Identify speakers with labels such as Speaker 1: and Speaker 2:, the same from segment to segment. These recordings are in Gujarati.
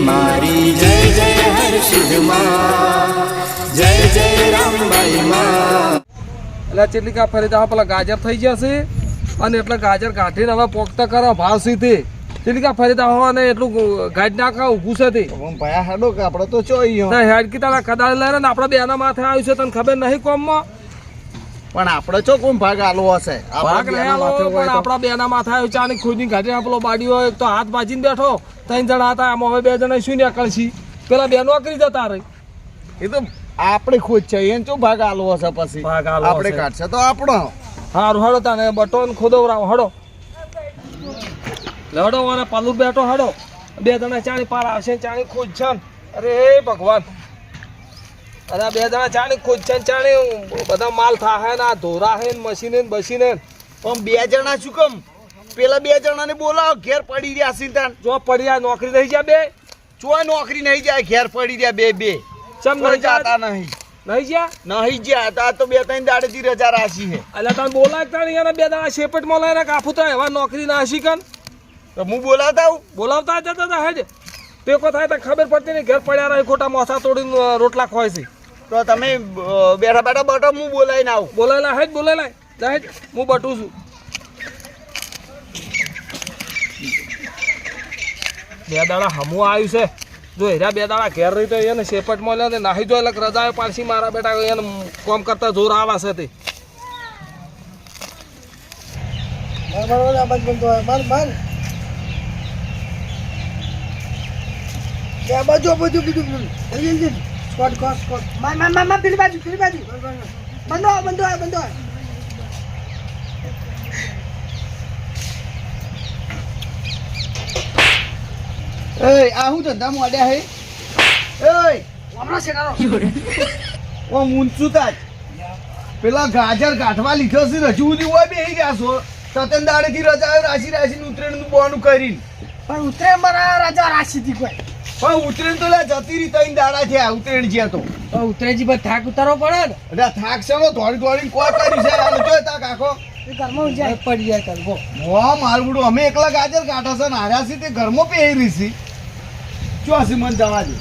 Speaker 1: મારી જય જય હર્ષિદમાં. જય જય રામબાઈ માં.
Speaker 2: એટલે ચેટલી કા ફરી તો પેલા ગાજર થઈ જશે અને એટલે ગાજર કાઢીને હવે પોખતા કરો ભાવ સીધી ચેટલી કા ફરી તો હવે એટલું ગાજ નાખા ઊભું છે તે.
Speaker 3: ભયા હેડો કે આપણે તો ચોઈ
Speaker 2: હેડ કીધા કદાચ લઈને ને આપણા બેના માથે આવ્યું છે તને ખબર નહીં કોમમાં?
Speaker 3: પણ આપણે ચો કોણ ભાગ આલો હશે?
Speaker 2: ભાગ નહીં આલો પણ આપણા બેના માથે આવ્યું છે. આની ખુદની ગાડી પેલો બાડીઓ એક તો હાથ બાજીને બેઠો. ત્રણ જણા હતા આમાં હવે બે જણા શું નીકળશી પેલા બે નોકરી જતા રહી.
Speaker 3: એ તો આપણે ખુદ છે એને ચો ભાગ આલો હશે પછી?
Speaker 2: ભાગ આલો
Speaker 3: આપણે. કાઢશે તો આપણો.
Speaker 2: હારું હડો તાને બટન ખોદવરાવ હડો લડો અને પાલુ બેઠો હડો બે જણા ચાણી પાર આવશે ચાણી ખુદ છે. ને. અરે ભગવાન. આ બે જણા ચાણી ખુદ છે ને ચાણી બધા માલ થાહે ને આ ધોરા હે ને મશીને ને બસીને.
Speaker 3: પણ બે જણા શું કમ? પેલા બે જણાને બોલાવો ઘેર પડી રહ્યા સિંતાન
Speaker 2: જો પડ્યા નોકરી નહીં જાય બે?
Speaker 3: જો નોકરી નહીં જાય ઘેર પડી રહ્યા બે બે.
Speaker 2: ચમ નહીં
Speaker 3: જાતા નહીં.
Speaker 2: નહીં ગયા
Speaker 3: નહીં જ્યાં તા તો બે ત્રણ દાડેથી રજા રાશી હે
Speaker 2: એટલે તમે બોલાવતા નહીં અને બે જણા શેપટમાં લઈને કાફું તો એવા નોકરી ના હશી કન?
Speaker 3: તો હું બોલાવતા હું
Speaker 2: બોલાવતા જતા હતા હેજ કો થાય તો ખબર પડતી નહીં ઘેર પડ્યા રહે ખોટા મોસા તોડીને રોટલા ખોવાય છે.
Speaker 3: તો તમે બેઠા બેઠા બટો હું બોલાવીને આવું.
Speaker 2: બોલાયેલા હેજ બોલાયેલા જા હેજ હું બટું છું. બે દાડા હમું આવ્યું છે. જો હેરા બે દાડા ઘેર રહી તો એને શેપટમાં લે ને નાહી જો એટલે રજાએ પાછી મારા બેટા એને કોમ કરતા જોર આવા છે તે.
Speaker 4: બાજુ બધું બધું જલ્દી જલ્દી સ્કોટ કોટ મા મા મા મા પેલી બાજુ પેલી બાજુ. બંધો બંધો બંધો.
Speaker 3: એ આ હું ધંધા મોડ્યા હે? એ
Speaker 4: હમણાં શેકારો.
Speaker 3: ઓ મુંચુ તાજ. પેલા ગાજર ગાંઠવા લીધો છે રજુ સુધી હોય બેહી ગયા છો. સતન દાડેથી રજા રાશી રાશી ઉતરેણનું બોનું કરીને.
Speaker 4: પણ ઉતરે મારા રાજા રાશી થી કોઈ.
Speaker 3: ઉતરેણ તો લે જતી રહી તઈ દાડા આ ઉતરેણ જ્યાં તો.
Speaker 4: ઉતરેજી પર થાક ઉતારવો પડે ને?
Speaker 3: એટલે થાક છે નો ધોળી ધોળી કોઈ કરી છે આનો જોઈ તા કાકો
Speaker 4: એ ઘરમાં જાય પડી જાય કરવો
Speaker 3: હો મારું અમે એકલા ગાજર કાઢા છે ને હાર્યા છે તે ઘરમાં પહેરી રહી છે ચોસી મન જવા દે.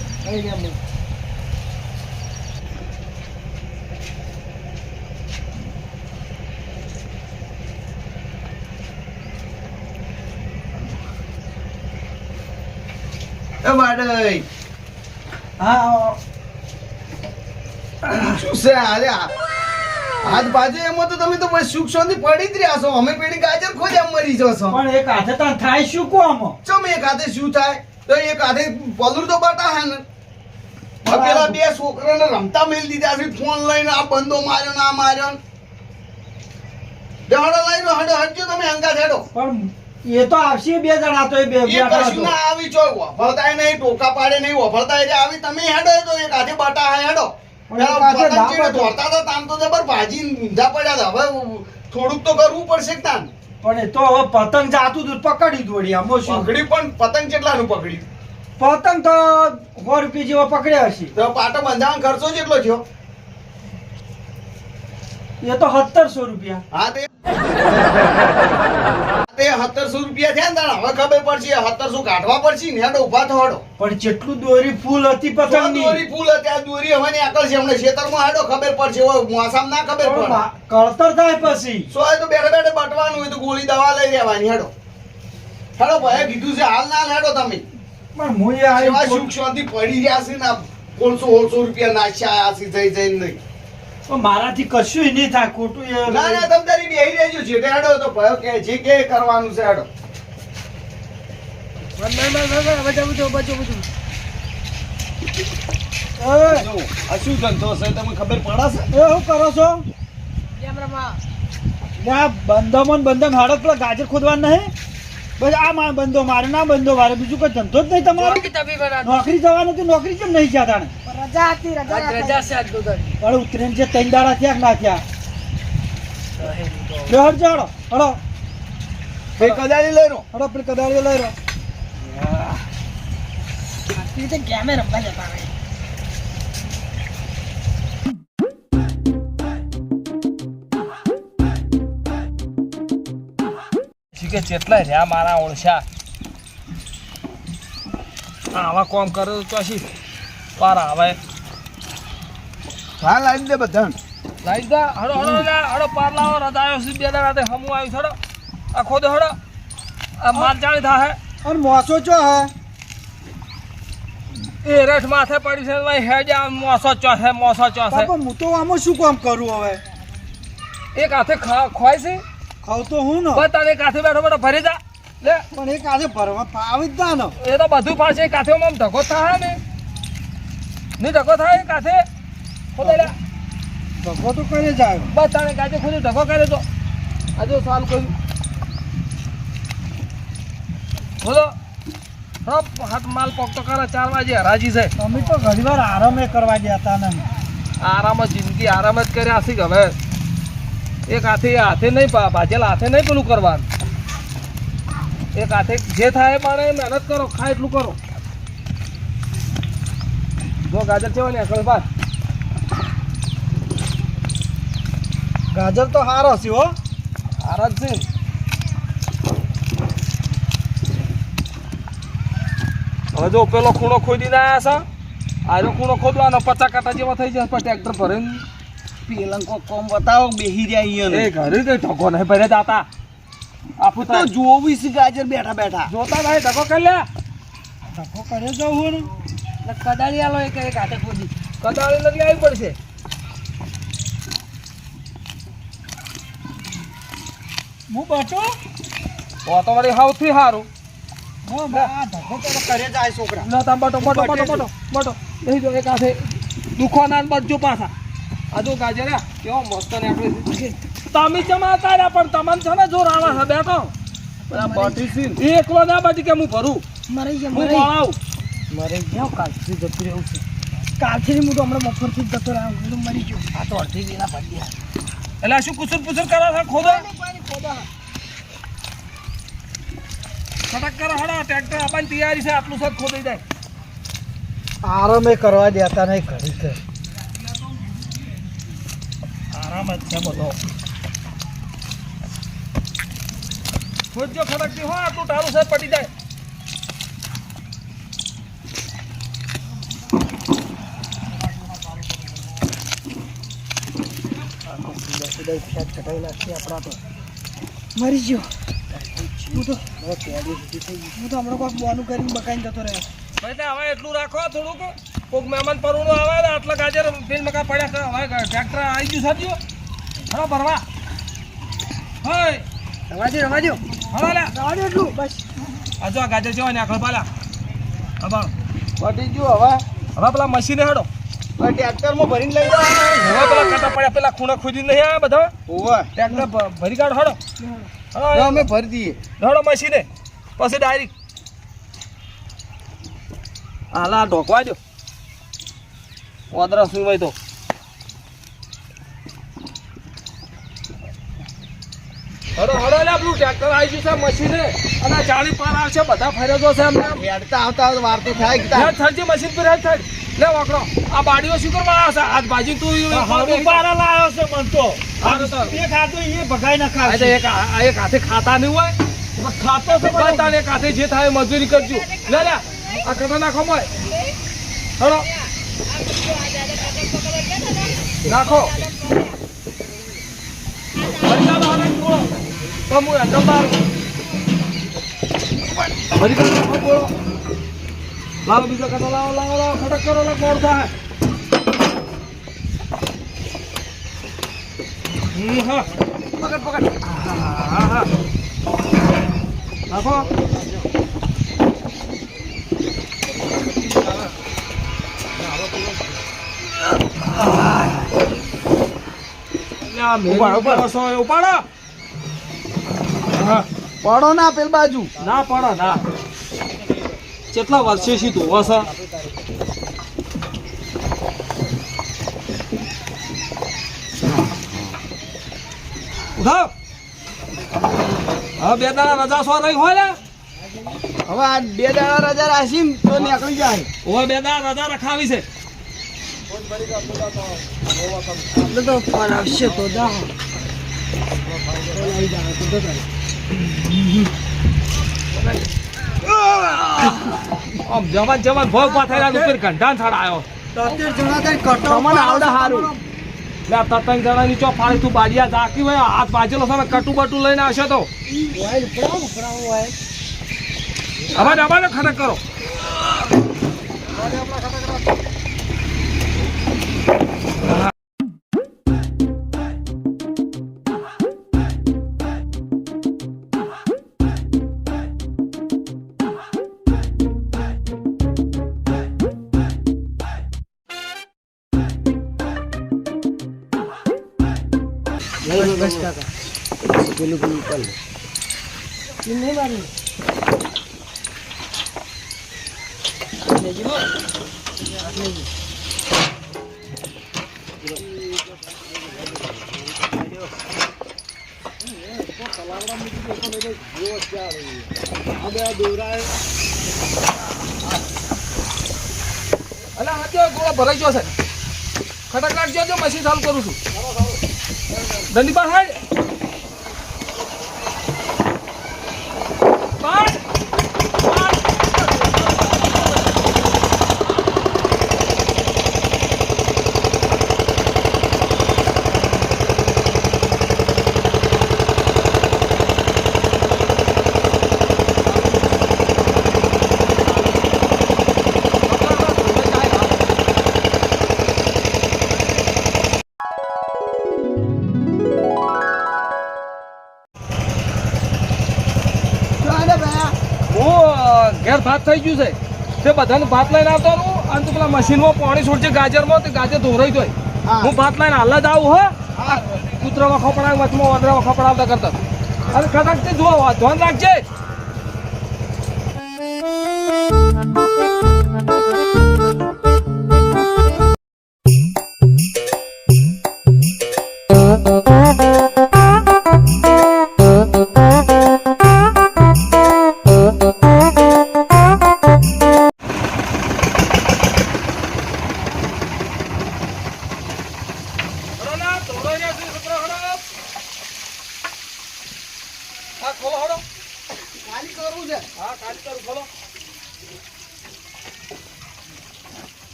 Speaker 3: એ બાડઈ
Speaker 4: હા
Speaker 3: શું છે અરે હાથ બાજુ એમાં તો તમે તો સુખ શાંતિ પડી જ રહ્યા છો અમે પેલી ગાજર ખોજ્યા મરી જશો
Speaker 4: પણ એક હાથે તને થાય શું કોમ
Speaker 3: ચમ એક હાથે શું થાય તો એક હાથે પલુર તો બટા હે ને પેલા બે છોકરાને રમતા મેલ દીધા છે ફોન લઈને આ બંદો માર્યો ને આ માર્યો. દહાડો લઈને હડો હડજો તમે અંગા હેડો
Speaker 4: પણ એ તો આવશે બે જણા તો એ બે
Speaker 3: એ કશું ના આવી જો વફળતા નહીં ટોકા પાડે નહીં વફળતા એટલે આવી તમે હેડો તો એક હાથે બટા હેડો. દોડતા તામ તો જબર ભાજી ઊંધા પડ્યા હવે થોડુંક તો કરવું પડશે તાન?
Speaker 4: પણ એ તો હવે પતંગ જાતું હતું પકડી દોડી આમાં શું?
Speaker 3: પકડી પણ પતંગ કેટલાનું પકડી
Speaker 4: પતંગ તો સો રૂપિયા જેવા પકડ્યા હશે.
Speaker 3: તો પાટો બંધાવાનો ખર્ચો કેટલો થયો?
Speaker 4: એ તો સત્તરસો રૂપિયા.
Speaker 3: હા તે તે સત્તરસો રૂપિયા થયા ને તાણ હવે ખબર પડશે સત્તરસો કાઢવા પડશે ને હેડો ઊભા થો
Speaker 4: પણ જેટલું દોરી ફૂલ હતી પતંગની.
Speaker 3: દોરી ફૂલ હતી આ દોરી હવે ની છે હમણાં ખેતરમાં હેડો ખબર પડશે મોસામ ના ખબર પડે.
Speaker 4: કળતર થાય પછી.
Speaker 3: સો તો બેઠે બેઠે બટવાનું હોય તો ગોળી દવા લઈ લેવાની હેડો. હેડો ભાઈ કીધું છે હાલ ના હેડો તમે.
Speaker 4: પણ હું
Speaker 3: એવા સુખ શાંતિ પડી રહ્યા છે ને ઓળસો ઓળસો રૂપિયા નાશ્યા છે જઈ જઈને નહીં.
Speaker 4: મારાથી કશું નહીં થાય ખોટું
Speaker 3: ના ના તમ તારી બેહી રહેજો છે હેડો તો ભયો કે જે કે કરવાનું છે હેડો.
Speaker 4: એ,
Speaker 3: જો, આ શું ધંધો છે તમને ખબર પડાશે
Speaker 4: એ શું કરો છો? ના બંધોમાં ને બંધો હાડો પેલા ગાજર ખોદવાનું નહીં? બસ આ મા બંધો મારે ના બંધો મારે બીજું કોઈ ધંધો જ નહીં તમારો. નોકરી જવાનું તો નોકરી કેમ નહીં જતા ને
Speaker 5: રજા હતી રજા
Speaker 4: પણ ઉતરીને જે ત્રણ દાડા થયા ના થયા? લે હટ જાડો હડો.
Speaker 3: બે કદાળી લઈ રો
Speaker 4: હડો પેલી કદાળી લઈ રહ્યો.
Speaker 5: હતી ગેમે રમવા જતા રહે
Speaker 2: કે કેટલા રહ્યા મારા ઓળશા. આવા કોમ કરો તો ચોસી પાર આવે
Speaker 3: હા લાવી દે બધા
Speaker 2: લાઈ દે હડો હડો હડો પાર લાવો રજાયો સી બે દાડા હમું આવ્યું છે હડો. આ ખોદો હડો. આ માલ જાણી થાહે.
Speaker 4: અને મોસો ચો હે?
Speaker 2: એ રેઠ માથે પડી છે ભાઈ હેજ આ મોસો ચોસે મોસો ચોસે
Speaker 4: બાપા હું તો આમાં શું કામ કરું હવે?
Speaker 2: એક હાથે ખા ખોય છે.
Speaker 4: ખાવ તો હું ને.
Speaker 2: બસ તને એક હાથે બેઠો બેઠો ભરી જા. લે.
Speaker 4: પણ એક હાથે ભરવા ફાવી જ ના ને.
Speaker 2: એ તો બધું પાડશે એક હાથે આમ ધક્કો થાય ને. નહીં ધક્કો થાય એક હાથે ખોદે લે.
Speaker 4: ધક્કો તો કરે જાય.
Speaker 2: બસ તને કાજે ખોદે ધક્કો કરે તો. આજે સાલ કર્યું. બોલો. હપ હાથ માલ પોકતો કરે ચાર વાગે હરાજી છે.
Speaker 4: અમે તો ઘણી વાર આરામે કરવા ગયા ને.
Speaker 2: આરામ જ જિંદગી આરામ જ કર્યા હશે હવે? એક હાથે હાથે નહીં ભાજેલા હાથે નહીં પેલું કરવાનું. એક હાથે જે થાય એ મહેનત કરો ખાય એટલું કરો. જો ગાજર છે ને બાદ
Speaker 4: ગાજર તો હારો છે હો.
Speaker 2: આરાજ છે. હવે જો પેલો ખૂણો ખોદીને આવ્યા છે આજો ખૂણો ખોદવાનો પચાસ કાંટા જેવા થઈ જશે પણ ટ્રેક્ટર ભરીને
Speaker 3: પેલા કોક કોમ બતાવો બેહી રહ્યા
Speaker 2: એ ઘરે કઈ ઢગો નહીં ભરે જાતા આપું
Speaker 3: તો જોવીશ ગાજર બેઠા બેઠા.
Speaker 2: જોતા નહીં ઢગો કરી લે.
Speaker 4: ઢગો કરે જવું ને.
Speaker 5: કદાળી આલો એક એક હાથે ખોદી
Speaker 2: કદાળી લગી આવી પડશે.
Speaker 4: હું બટો?
Speaker 2: તો વળી હાવથી સારું પાછા. તમે જમા તાર્યા પણ તમને છે ને જોર આવે છે બેઠો. એક એકલો ના બાજી કે હું ભરું? હું ભણાવું
Speaker 5: મરી ગયો કાલથી જતું રહેવું છે? કાલથી હું તો હમણાં બપોરથી જ જતો રહ્યો. હું તો મરી ગયો. આ તો અડધી વિના પડી
Speaker 2: એટલે શું કુસુર પુસુર કરો છો? ખોદો. ફટક કરો હડા. ટ્રેક્ટર આપવાની તૈયારી છે. આટલું સત ખોદી જાય.
Speaker 4: આરામે કરવા દેતા નહીં ઘડી કે
Speaker 2: આરામ જ છે બધો. ખોદજો ખડકતી હોય આટલું તારું છે પટી જાય.
Speaker 5: મરી ગયો. હું તો હું તો હમણાં કોઈક બોનું કરીને બકાઈને જતો રહ્યો.
Speaker 2: ભાઈ તો હવે એટલું રાખો થોડુંક. કોઈક મહેમાન પરવણું આવે ને આટલા ગાજર બિલ મકા પડ્યા છે. હવે ટ્રેક્ટર આવી ગયું સાચું હલો ભરવા. હોય
Speaker 5: રવાજો રવાજો.
Speaker 2: હલો લે.
Speaker 5: રવાજો એટલું. બસ.
Speaker 2: આ આ ગાજર જેવા ને આખળ પાલા હવે
Speaker 3: પટી ગયું હવે.
Speaker 2: હવે પેલા મશીને હેડો.
Speaker 3: ટ્રેક્ટરમાં ભરીને લઈ
Speaker 2: હવે પેલા કાંટા પડ્યા. પેલા ખૂણા ખોદી નહીં આવ્યા બધા?
Speaker 3: ઓવે.
Speaker 2: ટ્રેક્ટર ભરી કાઢો હેડો.
Speaker 3: અમે ભરી દઈએ.
Speaker 2: હેડો મશીને. પછી ડાયરેક્ટ હાલા ઢોકવા જો વાદરા સુવાય તો. હડો હડો લે પેલું ટ્રેક્ટર આવી છે મશીને. અને ચાલી પાર આવશે બધા ફરેજો છે
Speaker 3: હેડતા આવતા વાર થાય
Speaker 2: મશીન પર હેડ થડ લે વાકડો આ બાડીઓ શું કરવા આવ્યા છે? આજ ભાજી તું
Speaker 4: પારા લાવ્યો છે મન તો. એક હાથો એ ભગાઈ ના ખાશે
Speaker 2: એક એક હાથે ખાતા નહીં હોય.
Speaker 4: ખાતો છે
Speaker 2: તાને એક હાથે જે થાય મજૂરી કરજો. લે લે. આ કટા નાખો મોય હળો નાખો. તો હું હેઠળ બાર. ભરી નાખો ગોળો. લાવો બીજો કાંટો લાવો લાવો લાવો ખટક કરો લે ગોળ થાય. પકડ પકડ. નાખો ઉપાડો
Speaker 3: ના પેલ બાજુ.
Speaker 2: ના પડો ના. કેટલા વર્ષેથી ધોવા છે? ઉઠાવ બે દાડા રજા સો રહી હોય ને?
Speaker 3: હવે આ બે દાડા રજા રાખી તો નીકળી જાય.
Speaker 2: હવે બે દાડા રજા રખાવી છે.
Speaker 5: તો ફોન આવશે તો દા
Speaker 2: આમ જવાન જવાન ભોગ ને ઉપર ઘંટાન થાળ આવ્યો
Speaker 4: તોતેર જણા થઈને કટો
Speaker 2: તમને આવડે હારું. લે આ તતંગ જણાની ચો ફાળી તું બાડિયા ઝાંકી હોય હાથ બાજેલો છે ને કટુ બટુ લઈને આવશે તો.
Speaker 5: મોબાઈલ ઉપડાવો ઉપડાવો કરો
Speaker 2: અવાજ અવાજ ખડક કરો.
Speaker 5: બસ કાકા પેલું પેલું ઉપર નહીં મારી
Speaker 2: અલા જો ગોળો ભરાઈ ગયો છે? ખટક રાખજો મશીન ચાલુ કરું છું. દંડી પર હાડ અ, ભાત થઈ ગયું છે. તે બધાને ભાત લઈને આવતો હું અને તું પેલા મશીનમાં પાણી છોડશે ગાજરમાં તે ગાજર ધોરાઈ જાય હું. ભાત લઈને હાલ જ આવું હા. કૂતરામાં ખપડાવ વચમાં વાંદરામાં ખપડાવતા કરતા. અને કદાચ તે જોવા ધ્યાન રાખજે.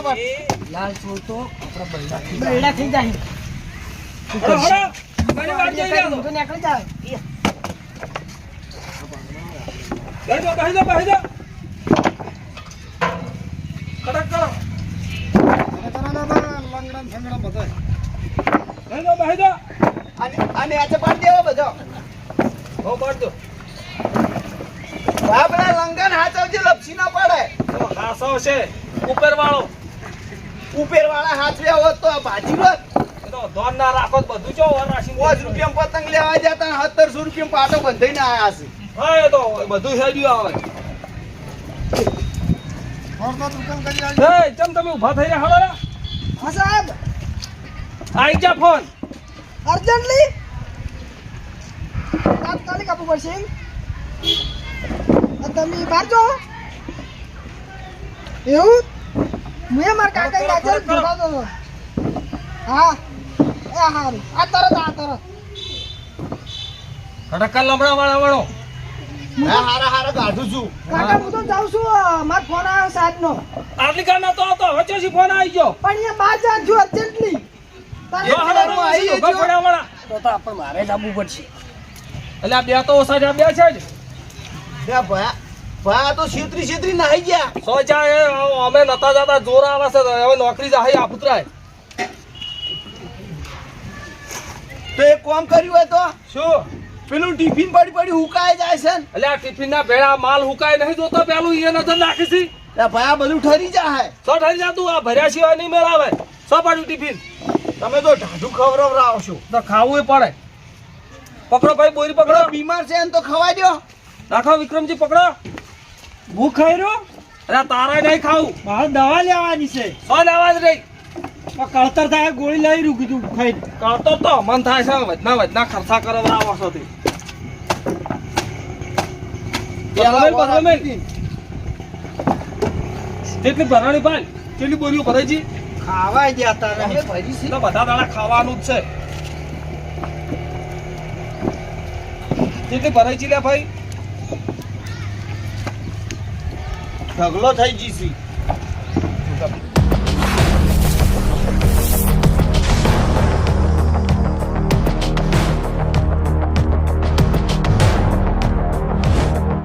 Speaker 3: ફટાફટ
Speaker 5: લાલ છોડ તો આપણા બળડા થઈ જાય. નીકળી જાય
Speaker 2: બેસી જાઓ, બેસી જાઓ. કડક કરો.
Speaker 3: અને અને આજે પાડી દેવો બધો.
Speaker 2: હો, પાડજો.
Speaker 3: ભાઈ પેલા લંગન હાચવજે લપસી ના પડે
Speaker 2: ખાસો છે. ઉપરવાળો.
Speaker 3: ઉપેર વાળા હાથ લેવો તો ભાજી
Speaker 2: એ ધોન ના રાખો બધું રાખીને
Speaker 3: પાંચ રૂપિયા પતંગ લેવા જતા સત્તરસો રૂપિયા પાટો બંધાઈને આયા છે
Speaker 2: હા એ તો બધું હેડ્યું આવે ચમ તમે ઊભા થઈ રહ્યા હળો
Speaker 5: હા સાહેબ.
Speaker 2: આઈ જા ફોન.
Speaker 5: અર્જન્ટલી? તાત્કાલિક આપવું પડશે તમે બહાર જો. એવું? એ મારા કાકા ગાજર હતો હા. એ હારું. આ તરત આ તરત.
Speaker 2: ખડકા લમડા વાળા વાળો.
Speaker 3: હા હારા હારા ગાઢું છું.
Speaker 5: કાકા હું. તો જાઉં છું માર ફોન આવ્યો સાહેબનો.
Speaker 2: આટલી કાર તો આવતો હવે ચોથી ફોન આવી ગયો.
Speaker 5: પણ એ બહાર જા છું અર્જન્ટલી
Speaker 2: તો
Speaker 3: આવી
Speaker 2: ગયો
Speaker 5: તો તો આપણે મારે જ પડશે.
Speaker 2: એટલે આ બે તો ઓછા છે બે છે જ.
Speaker 3: બે ભયા. આ તો છેતરી છેતરી નાહી ગયા.
Speaker 2: સો ચા અમે નતા જતા જોર આવે છે હવે નોકરી આ પુતરાય.
Speaker 3: તો એક કામ કર્યું હોય તો?
Speaker 2: શું?
Speaker 3: પેલું ટિફિન પડી પડી હુકાઈ જાય છે
Speaker 2: એટલે આ ટિફિન ના ભેળા માલ હુકાય નહીં જોતો પેલું એ નજર નાખી છે.
Speaker 3: ભાઈ બધું ઠરી જાય
Speaker 2: સો ઠરી જાતું આ ભર્યા સિવાય નહીં મેળાવે. સો પાડ્યું ટિફિન.
Speaker 3: તમે તો ઢાઢું ખવડાવશો
Speaker 2: તો ખાવું પડે. પકડો ભાઈ બોરી પકડો.
Speaker 3: બીમાર છે એને તો ખવાઈ દો
Speaker 2: રાખો વિક્રમજી પકડો.
Speaker 4: હું ખાઈ રહ્યો?
Speaker 2: અરે તારા નહીં ખાવું
Speaker 4: મારે દવા લેવાની છે.
Speaker 2: સો જ રહી
Speaker 4: કળતર થાય ગોળી લઈ રૂકી તું ખાઈ
Speaker 2: કરતો તો મન થાય છે વધના વધના ખર્ચા કરવા આવો છો તે. જેટલી ભરાણી પાલ કેટલી બોરીઓ ભરાઈ છે
Speaker 4: ખાવાય ગયા તારે.
Speaker 2: બધા દાડા ખાવાનું જ છે. જેટલી ભરાઈ છે લે ભાઈ?
Speaker 3: ઢગલો થઈ જઈશી